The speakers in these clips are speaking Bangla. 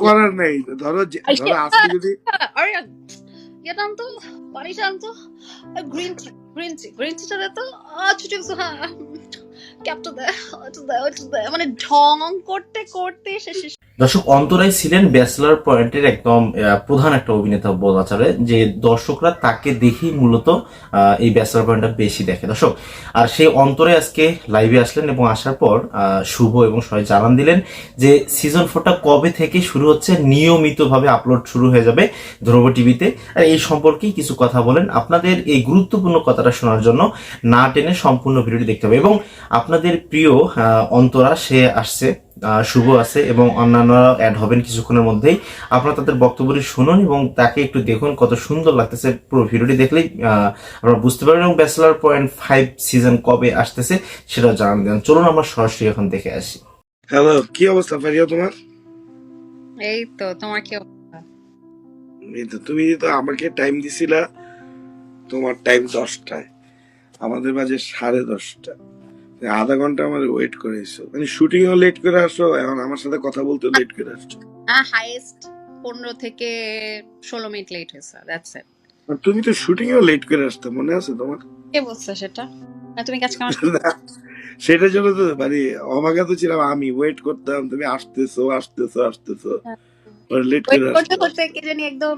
করার নেই। ধরো ধরো আজকে যদি Aryan, ya তো পানি শান্ত green tea green tea green তো ছোট কিছু হ্যাঁ। ক্যাপটা দে ওটা দে ওটা দে। মানে ঢং করতে করতে শেষে দর্শক অন্তরাই ছিলেন ব্যাচেলার পয়েন্টের একদম প্রধান একটা অভিনেতা বলা চলে যে দর্শকরা তাকে দেখেই মূলত এই ব্যাচেলার পয়েন্টটা বেশি দেখে। দর্শক, আর সেই অন্তরাই আজকে লাইভে আসলেন এবং আসার পর শুভ এবং সবাই জানান দিলেন যে সিজন ফোরটা কবে থেকে শুরু হচ্ছে, নিয়মিতভাবে আপলোড শুরু হয়ে যাবে ধ্রুব টিভিতে আর এই সম্পর্কেই কিছু কথা বলেন আপনাদের এই গুরুত্বপূর্ণ কথাটা শোনার জন্য, না টেনে সম্পূর্ণ ভিডিওটি দেখতে হবে। এবং আপনাদের প্রিয় অন্তরা, সে আসছে। শুভ আছে এবং অন্যান্যরা অ্যাড হবেন কিছুক্ষণের মধ্যেই। আপনারা তাদের বক্তব্যটি শুনুন এবং তাকে একটু দেখুন কত সুন্দর লাগতেছে পুরো ভিডিওটি দেখলেই আপনারা বুঝতে পারবেন এবং ব্যাচেলার পয়েন্ট ফাইভ সিজন কবে আসতেছে সেটাও জানান দেন চলুন আমরা সরাসরি এখন দেখে আসি। হ্যালো কি অবস্থা ফারিয়া তোমার? এই তো তোমার কি অবস্থা? তুমি তো আমাকে টাইম দিছিলা তোমার টাইম দশটায় আমাদের মাঝে সাড়ে দশটা। আধা ঘণ্টা আমার ওয়েট করে এসো। মানে শুটিং এও লেট করে আসো এখন আমার সাথে কথা বলতে লেট করে আসছো। হ্যাঁ হাইয়েস্ট পনেরো থেকে ষোলো মিনিট লেট হয়েছে দ্যাটস ইট তুমি তো শুটিং এও লেট করে আসতে মনে আছে তোমার? কে বলছে সেটা? না তুমি কাজ কামার সেটার জন্য তো মানে অবাগত ছিলাম আমি ওয়েট করতাম তুমি আসতেছো আসতেছো আসতেছো। লেট ওয়েট করে করতে করতে কে জানি একদম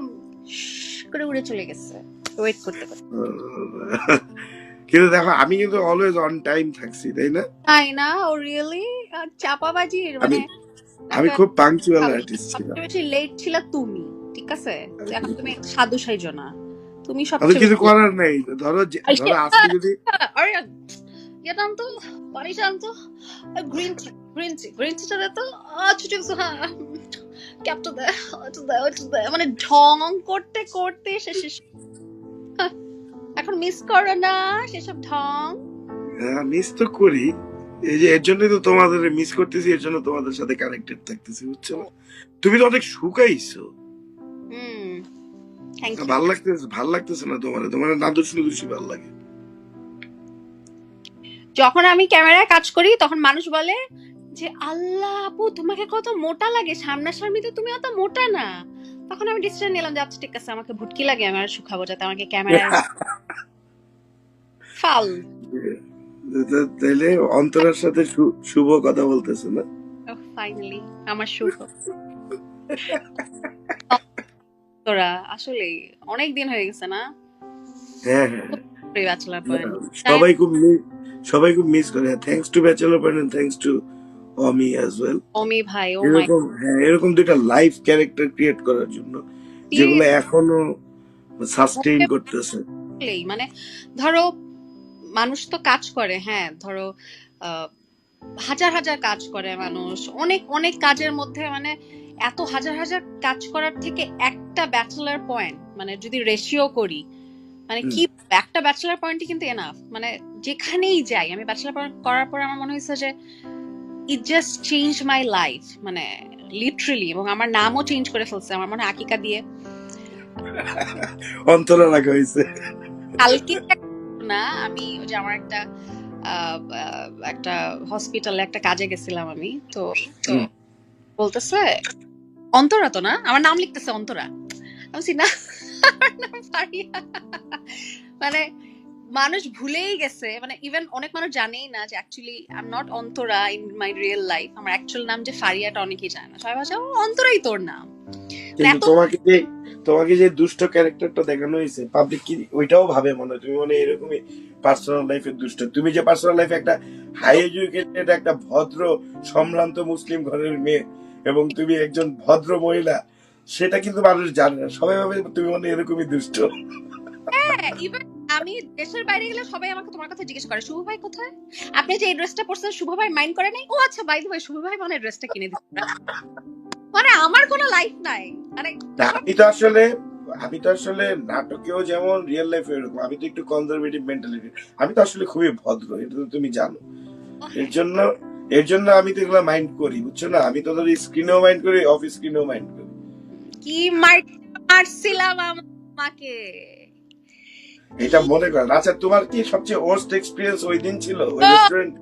করে উড়ে চলে গেছে ওয়েট করতে করতে। কিন্তু দেখো আমি কিন্তু অলওয়েজ অন টাইম থাকছি তাই না? তাই না? ও রিয়েলি চাপাবাজির মানে আমি খুব পাংচুয়াল আর্টিস্ট ছিলাম। বেশি লেট ছিল তুমি ঠিক আছে? এখন তুমি সাধু সাইজ না তুমি আমি সবচেয়ে কিছু করার নেই। ধরো ধরো আজকে যদি Aryan, ya tanto, পানি শান্ত গ্রিন টি গ্রিন গ্রিন টিটা দে তো। ছোট কিছু হ্যাঁ। ক্যাপটা দে ওটা দে ওটা দে। মানে ঢং করতে করতে শেষে হ্যাঁ, এখন মিস করো না সেসব ঢং? মিস তো করি। এই যে এর জন্যই তো তোমাদের মিস করতেছি এর জন্য তোমাদের সাথে কানেক্টেড থাকতেছি বুঝছ? তুমি তো অনেক শুকাইছো। ভালো লাগতেছে ভালো লাগতেছে না তোমার? তোমার নাদুস নুদুসি ভালো লাগে। যখন আমি ক্যামেরায় কাজ করি তখন মানুষ বলে যে আল্লাহ আপু তোমাকে কত মোটা লাগে। সামনাসামনিতে তুমি অত মোটা না। তখন আমি ডিসিশন নিলাম যে আচ্ছা ঠিক আছে আমাকে ভুটকি লাগে আমি আর শুকাবো যাতে আমাকে ক্যামেরায় ফাল। তাইলে অন্তরের সাথে শুভ কথা বলতেছে না? ফাইনালি আমার শুভ। তোরা আসলে অনেক দিন হয়ে গেছে না? হ্যাঁ হ্যাঁ। সবাই খুব সবাই খুব মিস করে। Thanks to bachelor point thanks to Omi as well Omi ভাই ও মাই এরকম হ্যাঁ এরকম দুইটা লাইফ ক্যারেক্টার ক্রিয়েট করার জন্য যেগুলো এখনও সাস্টেইন করতেছে। মানে ধরো মানুষ তো কাজ করে হ্যাঁ ধরো হাজার হাজার কাজ করে মানুষ অনেক অনেক কাজের মধ্যে মানে এত হাজার হাজার কাজ করার থেকে একটা ব্যাচেলার পয়েন্ট মানে যদি রেশিও করি মানে কি একটা ব্যাচেলার পয়েন্টই কিন্তু এনাফ মানে যেখানেই যাই আমি ব্যাচেলার পয়েন্ট করার পর আমার মনে হয়েছে যে it just change my life মানে লিটারেলি এবং আমার নামও চেঞ্জ করে ফেলছে আমার মনে আকিকা দিয়ে। অন্তরা রাখা হয়েছে কালকে না আমি ওই যে আমার একটা একটা হসপিটালে একটা কাজে গেছিলাম আমি তো তো বলতেছে অন্তরা তো না আমার নাম লিখতেছে অন্তরা। আমি না আমার নাম ফারিয়া। মানে মানুষ ভুলেই গেছে মানে ইভেন অনেক মানুষ জানেই না যে actually I am not Antara in my real life আমার অ্যাকচুয়াল নাম যে ফারিয়াটা অনেকেই জানে না। সবাই ভাষা অন্তরাই তোর নাম। তোমাকে যে তোমাকে যে দুষ্ট ক্যারেক্টারটা দেখানো হয়েছে পাবলিক কি ওইটাও ভাবে মনে হয় তুমি মনে এরকমই পার্সোনাল লাইফের দুষ্ট। তুমি যে পার্সোনাল লাইফে একটা হাই এডুকেটেড একটা ভদ্র সম্ভ্রান্ত মুসলিম ঘরের মেয়ে এবং তুমি একজন ভদ্র মহিলা সেটা কিন্তু মানুষ জানে না। সবাই ভাবে তুমি মনে এরকমই দুষ্ট। হ্যাঁ ইভেন আমি দেশের বাইরে গেলে সবাই আমাকে তোমার কথা জিজ্ঞেস করে শুভ ভাই কোথায়? আপনি যে এই ড্রেসটা পরছেন শুভ ভাই মাইন্ড করে নাই? ও আচ্ছা বাই ভাই শুভ ভাই মানে ড্রেসটা কিনে দিচ্ছে। মানে আমার কোনো লাইফ নাই। মানে আমি তো আসলে আমি তো আসলে নাটকেও যেমন রিয়েল লাইফে এরকম আমি তো একটু কনজারভেটিভ মেন্টালিটি আমি তো আসলে খুবই ভদ্র এটা তো তুমি জানো। এর জন্য এর জন্য আমি তো এগুলো মাইন্ড করি বুঝছ না? আমি তো ধর স্ক্রিনেও মাইন্ড করি অফ স্ক্রিনেও মাইন্ড করি। কি মার মারছিলাম আমাকে? এটা মনে করেন। আচ্ছা তোমার কি সবচেয়ে ওয়ার্স্ট এক্সপিরিয়েন্স ওই দিন ছিল? ওই রেস্টুরেন্ট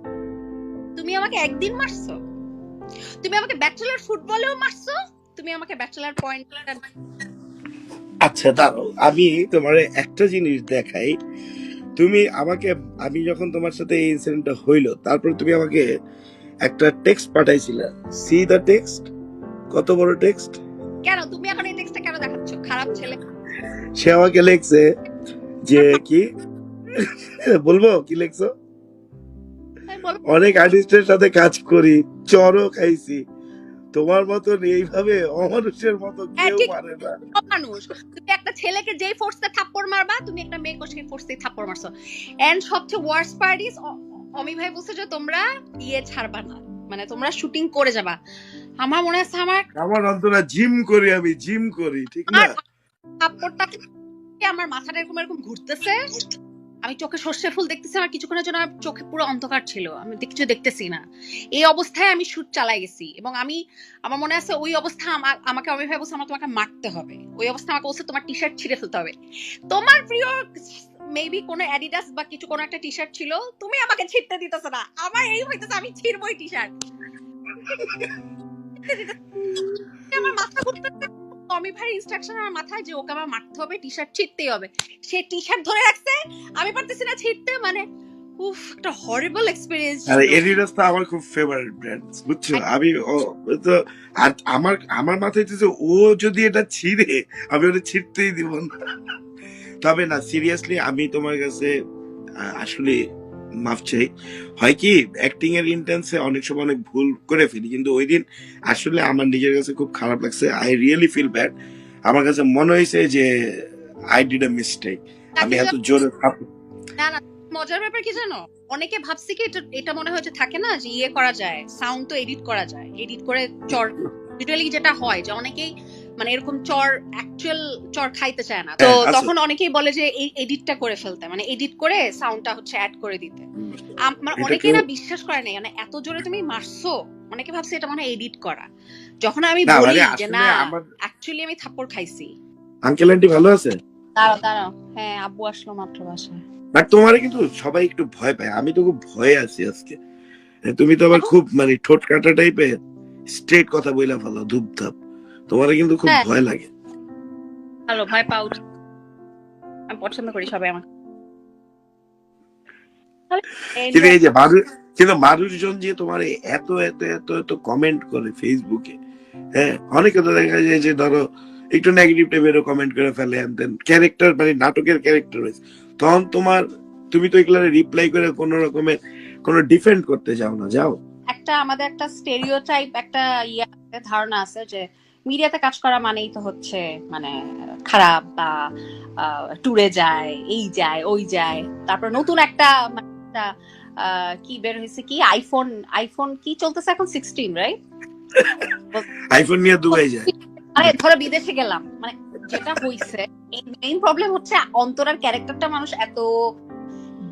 তুমি আমাকে একদিন মারছো? তুমি আমাকে ব্যাচেলর ফুটবলেও মারছো? তুমি আমাকে ব্যাচেলার পয়েন্ট আচ্ছা দাঁড়াও। আমি তোমার একটা জিনিস দেখাই। তুমি আমাকে আমি যখন তোমার সাথে এই ইনসিডেন্টটা হইল তারপর তুমি আমাকে একটা টেক্সট পাঠাইছিলে। সি দ্য টেক্সট কত বড় টেক্সট কেন? তুমি এখন এই টেক্সটটা কেন দেখাচ্ছ? খারাপ ছেলে। সে আমাকে লেখছে যে কি? বলব? কি লেখছো? অনেক আর্টিস্টের সাথে কাজ করি চরও খাইছি। তোমার মতন এইভাবে অমানুষের মতো হ্যাঁ, কেউ পারে না। মানুষ তুমি একটা ছেলেকে যেই ফোর্সে থাপ্পড় মারবা তুমি একটা মেয়েকে সেই ফোর্সে থাপ্পড় মারছো। এন্ড সবচেয়ে ওয়ার্স্ট পার্ট ইজ অমি ভাই বলছে যে তোমরা ইয়ে ছাড়বা না। মানে তোমরা শুটিং করে যাবা। আমার মনে আছে আমার আমার অন্তরা জিম করি আমি জিম করি ঠিক না? থাপ্পড়টা আমার মাথাটা এরকম এরকম ঘুরতেছে? আমি চোখে সর্ষে ফুল দেখতেছি, আমার কিছুক্ষণের জন্য চোখে পুরো অন্ধকার ছিল। আমি কিছু দেখতেছি না। এই অবস্থায় আমি শুট চালাই গেছি এবং আমি, আমার মনে আছে ওই অবস্থা আমা- আমাকে অমি ভাই বলছে, আমার তোমাকে মারতে হবে। ওই অবস্থা আমাকে বলছে, তোমার টি শার্ট ছিঁড়ে ফেলতে হবে। তোমার প্রিয় মেবি কোনো অ্যাডিডাস বা কিছু কোনো একটা টি শার্ট ছিল, তুমি আমাকে ছিঁড়তে দিতেছ না। আমার এই হইতেছে, আমি ছিঁড়বই টি শার্ট আমার মাথা ঘুরতেছে। টমি ভাইয়ের ইনস্ট্রাকশন আমার মাথায় যে ওকে আমার মারতে হবে টি শার্ট ছিঁড়তেই হবে। সে টি শার্ট ধরে রাখছে আমি পারতেছি না ছিঁড়তে মানে উফ একটা হরিবল এক্সপিরিয়েন্স আর এডিডাস তো আমার খুব ফেভারিট ব্র্যান্ড বুঝছ? আমি তো আর আমার আমার মাথায় হচ্ছে ও যদি এটা ছিঁড়ে আমি ওটা ছিঁড়তেই দিব না। তবে না সিরিয়াসলি আমি তোমার কাছে আসলে মাফ চাই হয় কি অ্যাক্টিং এর ইন্টেন্সে অনেক সময় অনেক ভুল করে ফেলি কিন্তু ওই দিন আসলে আমার নিজের কাছে খুব খারাপ লাগছে। আই রিয়েলি ফিল ব্যাড আমার কাছে মনে হয়েছে যে আই ডিড আ মিস্টেক আমি এত জোরে না না মজার ব্যাপার কি জানো? অনেকে ভাবছে কি এটা এটা মনে হয় যে থাকে না যে ইয়ে করা যায় সাউন্ড তো এডিট করা যায় এডিট করে চর যেটা হয় যে অনেকেই মানে এরকম চর অ্যাকচুয়াল চর খাইতে চায় না। তো হ্যাঁ, তখন অনেকেই বলে যে এই এডিটটা করে ফেলতে মানে এডিট করে সাউন্ডটা হচ্ছে অ্যাড করে দিতে। আমার এটা অনেকেই না বিশ্বাস করে নাই মানে এত জোরে তুমি মারছো অনেকে ভাবছে এটা মানে এডিট করা। যখন আমি বলি মানে যে না অ্যাকচুয়ালি আমি থাপ্পড় খাইছি। আঙ্কেল আন্টি ভালো আছে? দাঁড়াও দাঁড়াও। হ্যাঁ আব্বু আসলো মাত্র বাসায়। বাট তোমার কিন্তু সবাই একটু ভয় পায়। আমি তো খুব ভয়ে আছি আজকে। তুমি তো আবার খুব মানে ঠোঁট কাটা টাইপের স্ট্রেট কথা বইলা ফেলো ধূপধাপ। তোমার কিন্তু খুব হ্যাঁ। ভয় লাগে। ভালো ভয় পাও আমি পছন্দ করি সবাই আমাকে। কিন্তু এই যে মানুষ কিন্তু মানুষজন যে তোমার এত এত এত এত কমেন্ট করে ফেসবুকে হ্যাঁ অনেকে তো দেখা যায় যে ধরো একটু নেগেটিভ টাইপেরও কমেন্ট করে ফেলে and then ক্যারেক্টার মানে নাটকের ক্যারেক্টার হয়েছে তখন তোমার তুমি তো এগুলো রিপ্লাই করে কোনো রকমের কোনো ডিফেন্ড করতে যাও না যাও। একটা আমাদের একটা স্টেরিওটাইপ একটা ইয়ে ধারণা আছে যে মিডিয়াতে কাজ করা মানেই তো হচ্ছে মানে খারাপ বা ট্যুরে যায় এই যায় ওই যায়। তারপর নতুন একটা মানে কি বের হয়েছে কি? আইফোন আইফোন কি চলতেছে এখন? সিক্সটিন রাইট আইফোন নিয়ে দুবাই যায়। আরে ধরো বিদেশে গেলাম। মানে যেটা হইছে মেইন প্রবলেম হচ্ছে অন্তরার ক্যারেক্টারটা মানুষ এত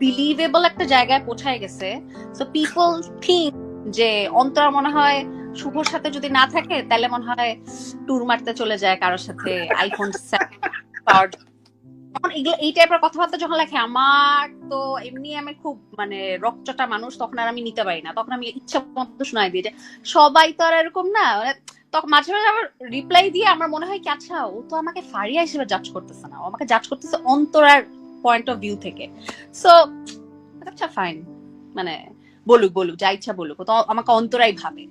বিলিভেবল একটা জায়গায় পৌঁছায় গেছে। সো পিপল থিঙ্ক যে অন্তরা মনে হয় শুভর সাথে যদি না থাকে, তাহলে মনে হয় ট্যুর মারতে চলে যায় কারোর সাথে আইফোন তখন এই টাইপের কথাবার্তা যখন লেখে, আমার তো এমনি আমি খুব মানে মানুষ, তখন আর আমি নিতে পারি না। তখন আমি ইচ্ছা মতো শোনাই দিই সবাই তো আর এরকম না মানে তখন মাঝে মাঝে আবার রিপ্লাই দিয়ে আমার মনে হয় কি আচ্ছা ও তো আমাকে ফারিয়া হিসেবে জাজ করতেছে না, ও আমাকে জাজ করতেছে অন্তরার পয়েন্ট অফ ভিউ থেকে। সো আচ্ছা ফাইন মানে বলুক বলুক, যা ইচ্ছা বলুক তো আমাকে অন্তরাই ভাবে।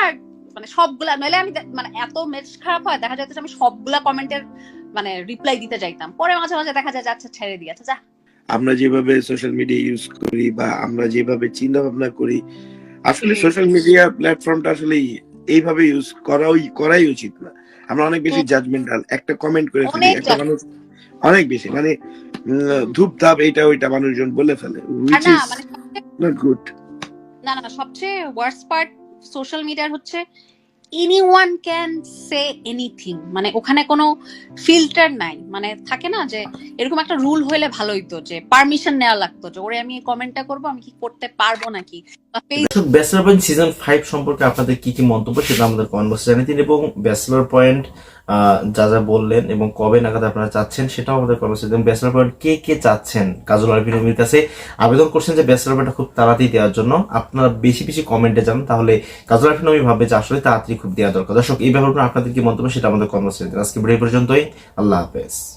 আর মানে সবগুলা নইলে আমি মানে এত মেজ খারাপ হয় দেখা যাচ্ছে আমি সবগুলা কমেন্টের মানে রিপ্লাই দিতে যাইতাম। পরে মাঝে মাঝে দেখা যায় আচ্ছা ছেড়ে দিয়ে আচ্ছা যা। আমরা যেভাবে সোশ্যাল মিডিয়া ইউজ করি বা আমরা যেভাবে চিন্তা ভাবনা করি আসলে সোশ্যাল মিডিয়া প্ল্যাটফর্মটা আসলে এইভাবে ইউজ করাই করাই উচিত না। আমরা অনেক বেশি। জাজমেন্টাল একটা কমেন্ট করে ফেলি একটা মানুষ অনেক বেশি মানে ধূপ ধাপ এইটা ওইটা মানুষজন বলে ফেলে উইচ ইজ সবচেয়ে- নট গুড না না সবচেয়ে ওয়ার্স্ট পার্ট সোশ্যাল মিডিয়ার হচ্ছে any one can say anything মানে ওখানে কোনো ফিল্টার নাই মানে থাকে না যে, এরকম একটা রুল হইলে ভালো হইতো যে পারমিশন নেওয়া লাগতো, যে ওরে আমি কমেন্টটা করব, আমি কি করতে পারব নাকি? ব্যাচেলর পয়েন্ট সিজন ফাইভ সম্পর্কে আপনাদের কি কি মন্তব্য সেটা আমাদের কমেন্ট বক্সে জানিয়ে দিন, এবং ব্যাচেলর পয়েন্ট যা যা বললেন এবং কবে নাগাদ আপনারা চাচ্ছেন সেটাও আমাদের কর্মসূচি। এবং ব্যাচেলর পয়েন্ট কে কে চাচ্ছেন? কাজল আরফিন রুমির কাছে আবেদন করছেন যে ব্যাচেলর পয়েন্টটা খুব তাড়াতাড়ি দেওয়ার জন্য। আপনারা বেশি বেশি কমেন্টে জানান, তাহলে কাজল আরফিন রুমি ভাববে যে আসলে তাড়াতাড়ি খুব দেওয়া দরকার। দর্শক, এই ব্যাপারে আপনাদের কি মন্তব্য সেটা আমাদের কর্মসূচিতে। আজকে ভিডিও পর্যন্তই। আল্লাহ হাফেজ।